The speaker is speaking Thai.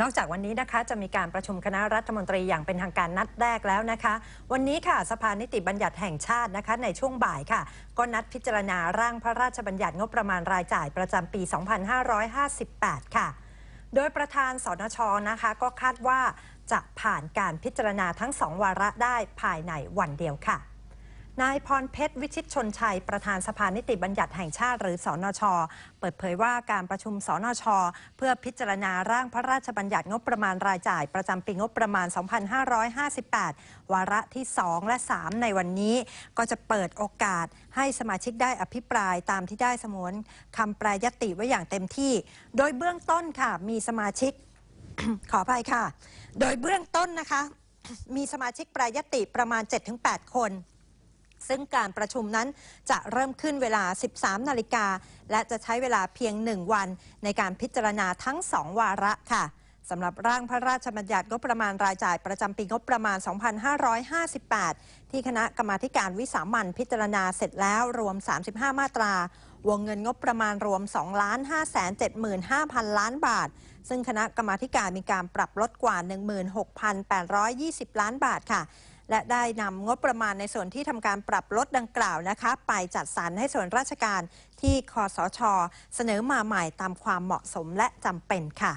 นอกจากวันนี้นะคะจะมีการประชุมคณะรัฐมนตรีอย่างเป็นทางการนัดแรกแล้วนะคะ วันนี้ค่ะสภานิติบัญญัติแห่งชาตินะคะ ในช่วงบ่ายค่ะ ก็นัดพิจารณาร่างพระราชบัญญัติงบประมาณรายจ่ายประจำปี 2558 ค่ะ โดยประธานสนชนะคะ ก็คาดว่าจะผ่านการพิจารณาทั้งสองวาระได้ภายในวันเดียวค่ะ นายพรเพชรวิชิตชนชัย ประธานสภานิติบัญญัติแห่งชาติ หรือสอนช เปิดเผยว่าการประชุมสอนช เพื่อพิจารณาร่างพระราชบัญญัติงบประมาณรายจ่าย ประจำปีงบประมาณ 2558 วาระที่ 2 และ 3 ในวันนี้ ก็จะเปิดโอกาสให้สมาชิกได้อภิปรายตามที่ได้สมวนคำแปรยติไว้อย่างเต็มที่ โดยเบื้องต้นค่ะมีสมาชิกขออภัยค่ะ โดยเบื้องต้นนะคะ มีสมาชิกแปรยติประมาณ 7-8 คน ซึ่งการประชุมนั้นจะเริ่มขึ้นเวลา 13 นาฬิกา และจะใช้เวลาเพียง 1 วัน ในการพิจารณาทั้ง 2 วาระค่ะสำหรับร่างพระราชบัญญัติงบประมาณรายจ่ายประจำปีงบประมาณ 2558 ที่คณะกรรมาการวิสามัญพิจารณาเสร็จแล้วรวม 35 มาตราวงเงินงบประมาณรวม 2 5 7 5 0 0 0 ล้านบาท ซึ่งคณะกรรมาการมีการปรับลดกว่า 16,820 ล้านบาทค่ะ และได้นำงบประมาณในส่วนที่ทำการปรับลดดังกล่าวนะคะ ไปจัดสรรให้ส่วนราชการที่คอสช เสนอมาใหม่ตามความเหมาะสมและจำเป็นค่ะ